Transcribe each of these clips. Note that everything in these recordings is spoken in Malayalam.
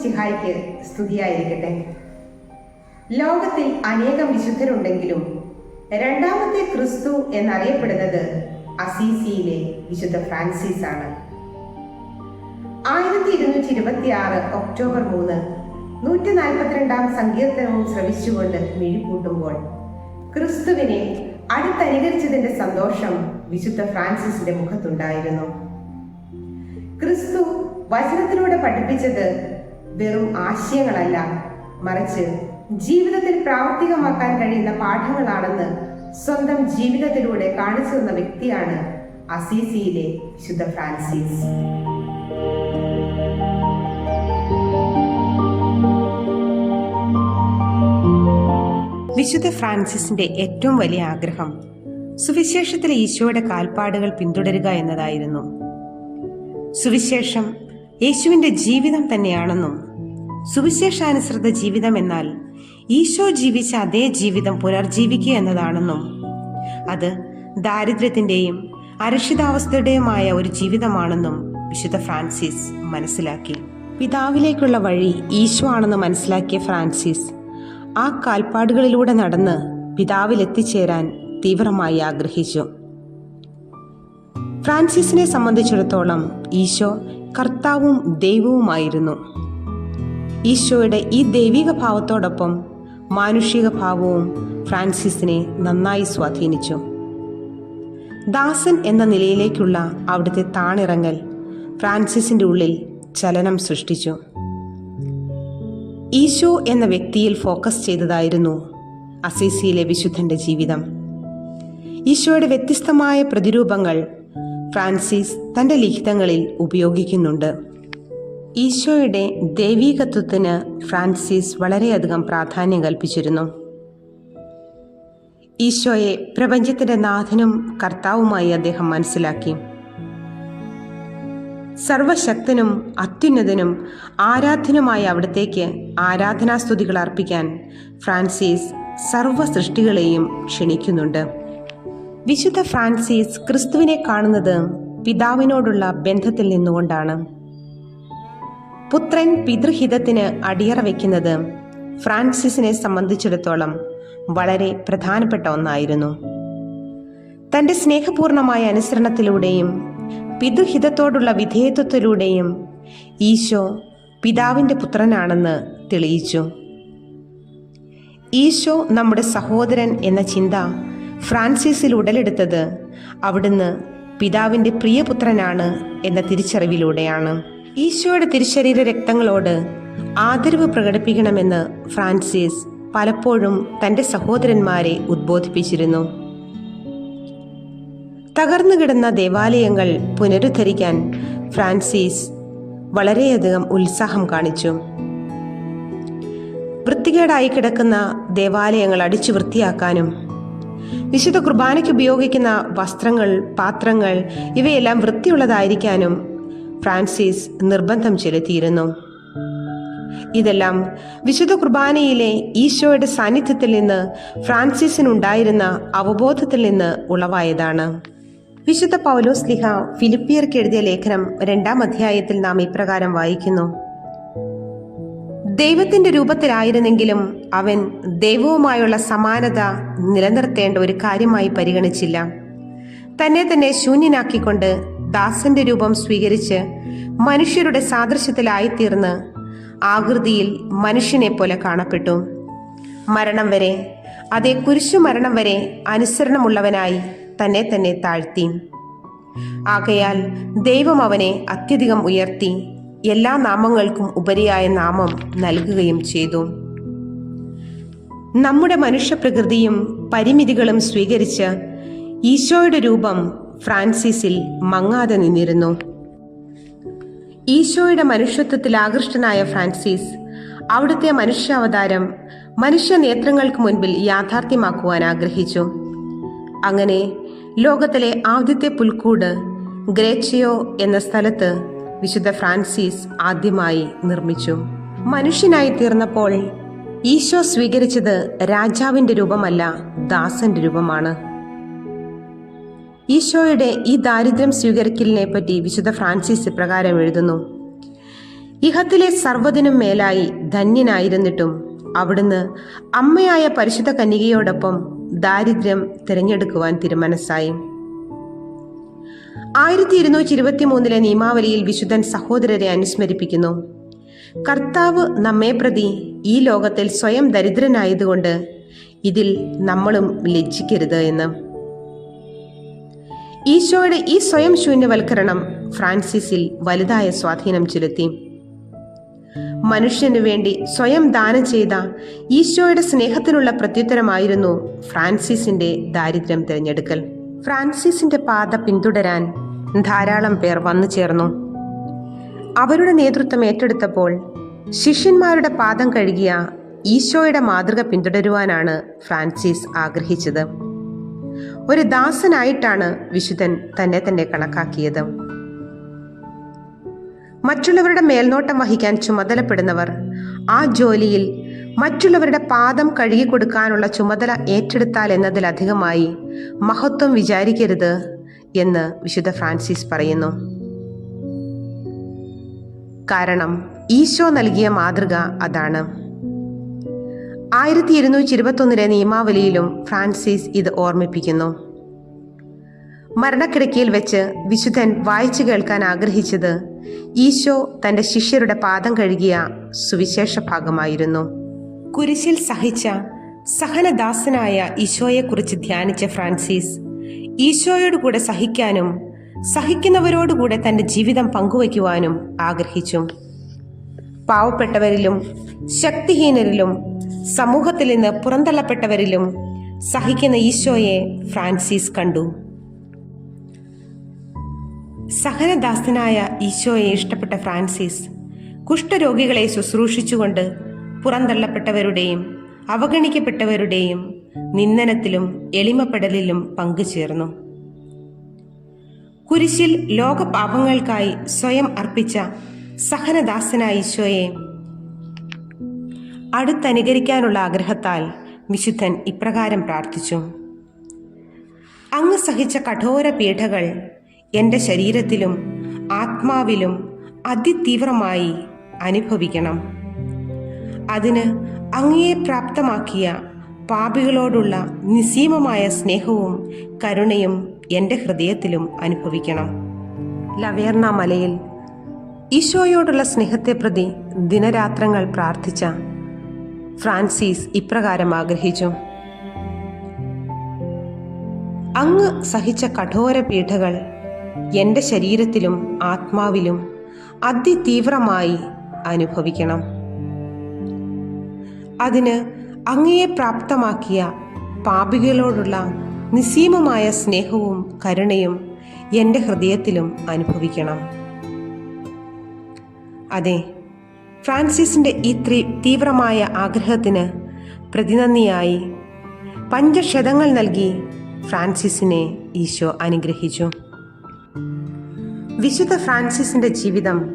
മിശിഹായ്ക്ക് സ്തുതിയായിരിക്കട്ടെ. ലോകത്തിൽ അനേകം വിശുദ്ധരുണ്ടെങ്കിലും രണ്ടാമത്തെ ക്രിസ്തു എന്നറിയപ്പെടുന്നത് അസീസിയിലെ വിശുദ്ധ ഫ്രാൻസിസ് ആണ്. ആയിരത്തി ഇരുന്നൂറ്റി ഇരുപത്തി ആറ് ഒക്ടോബർ മൂന്ന് നൂറ്റി നാൽപ്പത്തിരണ്ടാം സങ്കീർത്തനവും ശ്രവിച്ചുകൊണ്ട് മിഴിക്കൂട്ടുമ്പോൾ ക്രിസ്തുവിനെ അടുത്തനുകരിച്ചതിന്റെ സന്തോഷം വിശുദ്ധ ഫ്രാൻസിസിന്റെ മുഖത്തുണ്ടായിരുന്നു. ക്രിസ്തു വചനത്തിലൂടെ പഠിപ്പിച്ചത് വെറും ആശയങ്ങളല്ല. മറിച്ച് ജീവിതത്തിൽ പ്രാവർത്തികമാക്കാൻ കഴിയുന്ന പാഠങ്ങളാണെന്ന് സ്വന്തം ജീവിതത്തിലൂടെ കാണിച്ചു തന്ന വ്യക്തിയാണ് അസീസിയിലെ വിശുദ്ധ ഫ്രാൻസിസ്. വിശുദ്ധ ഫ്രാൻസിസിന്റെ ഏറ്റവും വലിയ ആഗ്രഹം സുവിശേഷത്തിലെ ഈശോയുടെ കാൽപ്പാടുകൾ പിന്തുടരുക എന്നതായിരുന്നു. സുവിശേഷം യേശുവിന്റെ ജീവിതം തന്നെയാണെന്നും സുവിശേഷാനുസൃത ജീവിതം എന്നാൽ ഈശോ ജീവിച്ച അതേ ജീവിതം പുനർജീവിക്കുക എന്നതാണെന്നും അത് ദാരിദ്ര്യത്തിന്റെയും അരക്ഷിതാവസ്ഥയുടെയുമായ ഒരു ജീവിതമാണെന്നും വിശുദ്ധ ഫ്രാൻസിസ് മനസ്സിലാക്കി. പിതാവിലേക്കുള്ള വഴി ഈശോ ആണെന്ന് മനസ്സിലാക്കിയ ഫ്രാൻസിസ് ആ കാൽപ്പാടുകളിലൂടെ നടന്ന് പിതാവിൽ എത്തിച്ചേരാൻ തീവ്രമായി ആഗ്രഹിച്ചു. ഫ്രാൻസിസിനെ സംബന്ധിച്ചിടത്തോളം ഈശോ കർത്താവും ദൈവവുമായിരുന്നു. ഈശോയുടെ ഈ ദൈവിക ഭാവത്തോടൊപ്പം മാനുഷിക ഭാവവും ഫ്രാൻസിസിനെ നന്നായി സ്വാധീനിച്ചു. ദാസൻ എന്ന നിലയിലേക്കുള്ള അവിടുത്തെ താണിറങ്ങൽ ഫ്രാൻസിസിന്റെ ഉള്ളിൽ ചലനം സൃഷ്ടിച്ചു. ഈശോ എന്ന വ്യക്തിയിൽ ഫോക്കസ് ചെയ്തതായിരുന്നു അസീസിയിലെ വിശുദ്ധന്റെ ജീവിതം. ഈശോയുടെ വ്യത്യസ്തമായ പ്രതിരൂപങ്ങൾ ഫ്രാൻസിസ് തന്റെ ലിഖിതങ്ങളിൽ ഉപയോഗിക്കുന്നുണ്ട്. ഈശോയുടെ ദൈവീകത്വത്തിന് ഫ്രാൻസിസ് വളരെയധികം പ്രാധാന്യം കൽപ്പിച്ചിരുന്നു. ഈശോയെ പ്രപഞ്ചത്തിന്റെ നാഥനും കർത്താവുമായി അദ്ദേഹം മനസ്സിലാക്കി. സർവശക്തനും അത്യുന്നതനും ആരാധനുമായ അവിടത്തേക്ക് ആരാധനാസ്തുതികൾ അർപ്പിക്കാൻ ഫ്രാൻസിസ് സർവ സൃഷ്ടികളെയും ക്ഷണിക്കുന്നുണ്ട്. വിശുദ്ധ ഫ്രാൻസിസ് ക്രിസ്തുവിനെ കാണുന്നത് പിതാവിനോടുള്ള ബന്ധത്തിൽ നിന്നുകൊണ്ടാണ്. പുത്രൻ പിതൃഹിതത്തിന് അടിയറ വയ്ക്കുന്നത് ഫ്രാൻസിസിനെ സംബന്ധിച്ചിടത്തോളം വളരെ പ്രധാനപ്പെട്ട ഒന്നായിരുന്നു. തന്റെ സ്നേഹപൂർണമായ അനുസരണത്തിലൂടെയും പിതൃഹിതത്തോടുള്ള വിധേയത്വത്തിലൂടെയും ഈശോ പിതാവിന്റെ പുത്രനാണെന്ന് തെളിയിച്ചു. ഈശോ നമ്മുടെ സഹോദരൻ എന്ന ചിന്ത ഫ്രാൻസിസിൽ ഉടലെടുത്തത് അവിടുന്ന് പിതാവിന്റെ പ്രിയപുത്രനാണ് എന്ന തിരിച്ചറിവിലൂടെയാണ്. ഈശോയുടെ തിരുശരീര രക്തങ്ങളോട് ആദരവ് പ്രകടിപ്പിക്കണമെന്ന് ഫ്രാൻസിസ് പലപ്പോഴും തന്റെ സഹോദരന്മാരെ ഉദ്ബോധിപ്പിച്ചിരുന്നു. തകർന്നു കിടന്ന ദേവാലയങ്ങൾ പുനരുദ്ധരിക്കാൻ ഫ്രാൻസിസ് വളരെയധികം ഉത്സാഹം കാണിച്ചു. വൃത്തികേടായി കിടക്കുന്ന ദേവാലയങ്ങൾ അടിച്ചു വൃത്തിയാക്കാനും വിശുദ്ധ കുർബാനയ്ക്ക് ഉപയോഗിക്കുന്ന വസ്ത്രങ്ങൾ പാത്രങ്ങൾ ഇവയെല്ലാം വൃത്തിയുള്ളതായിരിക്കാനും ഫ്രാൻസിസ് നിർബന്ധം ചെലുത്തിയിരുന്നു. ഇതെല്ലാം വിശുദ്ധ കുർബാനയിലെ ഈശോയുടെ സാന്നിധ്യത്തിൽ നിന്ന് ഫ്രാൻസിസിനുണ്ടായിരുന്ന അവബോധത്തിൽ നിന്ന് ഉളവായതാണ്. വിശുദ്ധ പൗലോസ് ലിഹ ഫിലിപ്പിയർക്ക് എഴുതിയ ലേഖനം രണ്ടാം അധ്യായത്തിൽ നാം ഇപ്രകാരം വായിക്കുന്നു. ദൈവത്തിന്റെ രൂപത്തിലായിരുന്നെങ്കിലും അവൻ ദൈവവുമായുള്ള സമാനത നിലനിർത്തേണ്ട ഒരു കാര്യമായി പരിഗണിച്ചില്ല. തന്നെ തന്നെ ശൂന്യനാക്കിക്കൊണ്ട് ദാസന്റെ രൂപം സ്വീകരിച്ച് മനുഷ്യരുടെ സാദൃശ്യത്തിലായിത്തീർന്ന് ആകൃതിയിൽ മനുഷ്യനെ പോലെ കാണപ്പെട്ടു. മരണം വരെ അതേ കുരിശു മരണം വരെ അനുസരണമുള്ളവനായി തന്നെ തന്നെ താഴ്ത്തി. ആകയാൽ ദൈവം അവനെ അത്യധികം ഉയർത്തി എല്ലാ നാമങ്ങൾക്കും ഉപരിയായ നാമം നൽകുകയും ചെയ്തു. നമ്മുടെ മനുഷ്യപ്രകൃതിയും പരിമിതികളും സ്വീകരിച്ച് ഈശോയുടെ രൂപം ഫ്രാൻസിസിൽ മങ്ങാതെ നിന്നിരുന്നു. ഈശോയുടെ മനുഷ്യത്വത്തിൽ ആകൃഷ്ടനായ ഫ്രാൻസിസ് അവിടുത്തെ മനുഷ്യാവതാരം മനുഷ്യ നേത്രങ്ങൾക്ക് മുൻപിൽ യാഥാർത്ഥ്യമാക്കുവാൻ ആഗ്രഹിച്ചു. അങ്ങനെ ലോകത്തിലെ ആദ്യത്തെ പുൽക്കൂട് ഗ്രേച്ചിയോ എന്ന സ്ഥലത്ത് വിശുദ്ധ ഫ്രാൻസിസ് ആദ്യമായി നിർമ്മിച്ചു. മനുഷ്യനായി തീർന്നപ്പോൾ ഈശോ സ്വീകരിച്ചത് രാജാവിന്റെ രൂപമല്ല ദാസന്റെ രൂപമാണ്. ഈശോയുടെ ഈ ദാരിദ്ര്യം സ്വീകരിക്കലിനെ പറ്റി വിശുദ്ധ ഫ്രാൻസിസ് ഇപ്രകാരം എഴുതുന്നു. ഇഹത്തിലെ സർവതിനും മേലായി ധന്യനായിരുന്നിട്ടും അവിടുന്ന് അമ്മയായ പരിശുദ്ധ കന്യകയോടൊപ്പം ദാരിദ്ര്യം തിരഞ്ഞെടുക്കുവാൻ തിരുമനസ്സായി. ആയിരത്തി ഇരുന്നൂറ്റി ഇരുപത്തി മൂന്നിലെ നിയമാവലിയിൽ വിശുദ്ധൻ സഹോദരരെ അനുസ്മരിപ്പിക്കുന്നു. കർത്താവ് നമ്മെ പ്രതി ഈ ലോകത്തിൽ സ്വയം ദരിദ്രനായതുകൊണ്ട് ഇതിൽ നമ്മളും ലജ്ജിക്കരുത് എന്ന്. ഈശോയുടെ ഈ സ്വയം ശൂന്യവൽക്കരണം ഫ്രാൻസിസിൽ വലുതായ സ്വാധീനം ചെലുത്തി. മനുഷ്യന് വേണ്ടി സ്വയം ദാനം ചെയ്ത ഈശോയുടെ സ്നേഹത്തിനുള്ള പ്രത്യുത്തരമായിരുന്നു ഫ്രാൻസിസിന്റെ ദാരിദ്ര്യം തിരഞ്ഞെടുക്കൽ. ഫ്രാൻസിസിന്റെ പാത പിന്തുടരാൻ ധാരാളം പേർ വന്നു ചേർന്നു. അവരുടെ നേതൃത്വം ഏറ്റെടുത്തപ്പോൾ ശിഷ്യന്മാരുടെ പാദം കഴുകിയ ഈശോയുടെ മാതൃക പിന്തുടരുവാനാണ് ഫ്രാൻസിസ് ആഗ്രഹിച്ചത്. ഒരു ദാസനായിട്ടാണ് വിശുദ്ധൻ തന്നെ തന്നെ കണക്കാക്കിയത്. മറ്റുള്ളവരുടെ മേൽനോട്ടം വഹിക്കാൻ ചുമതലപ്പെടുന്നവർ ആ ജോലിയിൽ മറ്റുള്ളവരുടെ പാദം കഴുകി കൊടുക്കാനുള്ള ചുമതല ഏറ്റെടുത്താൽ എന്നതിലധികമായി മഹത്വം വിചാരിക്കരുത് എന്ന് വിശുദ്ധ ഫ്രാൻസിസ് പറയുന്നു. കാരണം ഈശോ നൽകിയ മാതൃക അതാണ്. ആയിരത്തി ഇരുന്നൂറ്റി ഇരുപത്തൊന്നിലെ നിയമാവലിയിലും ഫ്രാൻസിസ് ഇത് ഓർമ്മിപ്പിക്കുന്നു. മരണക്കിടക്കയിൽ വെച്ച് വിശുദ്ധൻ വായിച്ചു കേൾക്കാൻ ആഗ്രഹിച്ചത് ഈശോ തന്റെ ശിഷ്യരുടെ പാദം കഴുകിയ സുവിശേഷ ഭാഗമായിരുന്നു. കുരിശിൽ സഹിച്ച സഹനദാസനായ ഈശോയെക്കുറിച്ച് ധ്യാനിച്ച ഫ്രാൻസിസ് ഈശോയോട് കൂടെ സഹിക്കാനും സഹിക്കുന്നവരോടുകൂടെ തന്റെ ജീവിതം പങ്കുവയ്ക്കുവാനും ആഗ്രഹിച്ചു. പാവപ്പെട്ടവരിലും ശക്തിഹീനരിലും സമൂഹത്തിൽ നിന്ന് പുറന്തള്ളപ്പെട്ടവരിലും സഹിക്കുന്ന ഈശോയെ ഫ്രാൻസിസ് കണ്ടു. സഹനദാസനായ ഈശോയെ ഇഷ്ടപ്പെട്ട ഫ്രാൻസിസ് കുഷ്ഠരോഗികളെ ശുശ്രൂഷിച്ചുകൊണ്ട് പുറന്തള്ളപ്പെട്ടവരുടെയും അവഗണിക്കപ്പെട്ടവരുടെയും നിന്ദനത്തിലും എളിമപ്പെടലിലും പങ്കുചേർന്നു. കുരിശിൽ ലോകപാപങ്ങൾക്കായി സ്വയം അർപ്പിച്ച സഹനദാസനായ ഈശോയെ അടുത്തനുകരിക്കാനുള്ള ആഗ്രഹത്താൽ വിശുദ്ധൻ ഇപ്രകാരം പ്രാർത്ഥിച്ചു. അങ്ങ് സഹിച്ച കഠോര പീഠകൾ എന്റെ ശരീരത്തിലും ആത്മാവിലും അതിതീവ്രമായി അനുഭവിക്കണം. അതിന് അങ്ങയെ പ്രാപ്തമാക്കിയ പാപികളോടുള്ള നിസീമമായ സ്നേഹവും കരുണയും എന്റെ ഹൃദയത്തിലും അനുഭവിക്കണം. ലവേർണ മലയിൽ ഈശോയോടുള്ള സ്നേഹത്തെ പ്രതി ദിനരാത്രങ്ങൾ പ്രാർത്ഥിച്ച ഫ്രാൻസിസ് ഇപ്രകാരം ആഗ്രഹിച്ചു. അങ്ങ് സഹിച്ച കഠോര പീഠകൾ എന്റെ ശരീരത്തിലും ആത്മാവിലും അതിതീവ്രമായി അനുഭവിക്കണം. അതിന് അങ്ങയെ പ്രാപ്തമാക്കിയ പാപികളോടുള്ള നിസീമമായ സ്നേഹവും കരുണയും എന്റെ ഹൃദയത്തിലും അനുഭവിക്കണം. അതെ ഫ്രാൻസിസിന്റെ ഈ തീവ്രമായ ആഗ്രഹത്തിന് പ്രതിനന്ദിയായി പഞ്ചക്ഷതങ്ങൾ നൽകി ഫ്രാൻസിസിനെ ഈശോ അനുഗ്രഹിച്ചു. വിശുദ്ധ ഫ്രാൻസിസിന്റെ ജീവിതം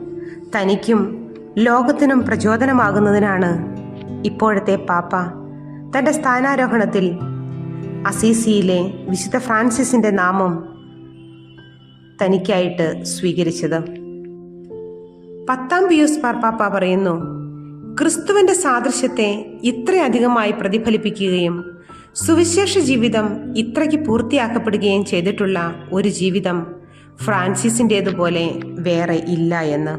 തനിക്കും ലോകത്തിനും പ്രചോദനമാകുന്നതിനാണ് ഇപ്പോഴത്തെ പാപ്പ. തന്റെ സ്ഥാനാരോഹണത്തിൽ അസീസിയിലെ വിശുദ്ധ ഫ്രാൻസിസിന്റെ നാമം തനിക്കായിട്ട് സ്വീകരിച്ചത്. പത്താം പിയൂസ് പാർപ്പാപ്പ പറയുന്നു ക്രിസ്തുവിന്റെ സാദൃശ്യത്തെ ഇത്രയധികമായി പ്രതിഫലിപ്പിക്കുകയും സുവിശേഷ ജീവിതം ഇത്രയ്ക്ക് പൂർത്തിയാക്കപ്പെടുകയും ചെയ്തിട്ടുള്ള ഒരു ജീവിതം ഫ്രാൻസിസിന്റേതുപോലെ വേറെ ഇല്ല എന്ന്.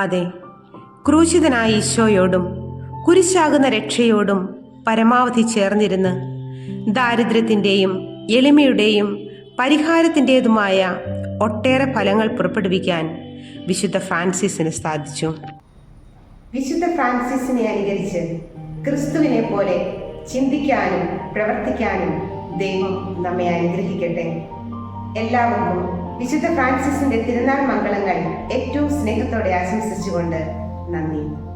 അതെ ക്രൂശിതനായ ഈശോയോടും കുരിശാകുന്ന രക്ഷയോടും പരമാവധി ചേർന്നിരുന്ന് ദാരിദ്ര്യത്തിന്റെയും എളിമയുടെയും പരിഹാരത്തിന്റെതുമായ ഒട്ടേറെ ഫലങ്ങൾ പുറപ്പെടുവിക്കാൻ വിശുദ്ധ ഫ്രാൻസിസിന് സാധിച്ചു. വിശുദ്ധ ഫ്രാൻസിസിനെ അനുകരിച്ച് ക്രിസ്തുവിനെ പോലെ ചിന്തിക്കാനും പ്രവർത്തിക്കാനും ദൈവം നമ്മെ അനുഗ്രഹിക്കട്ടെ. എല്ലാവർക്കും വിശുദ്ധ ഫ്രാൻസിസിന്റെ തിരുനാൾ മംഗളങ്ങൾ ഏറ്റവും സ്നേഹത്തോടെ ആശംസിച്ചുകൊണ്ട് നന്ദി.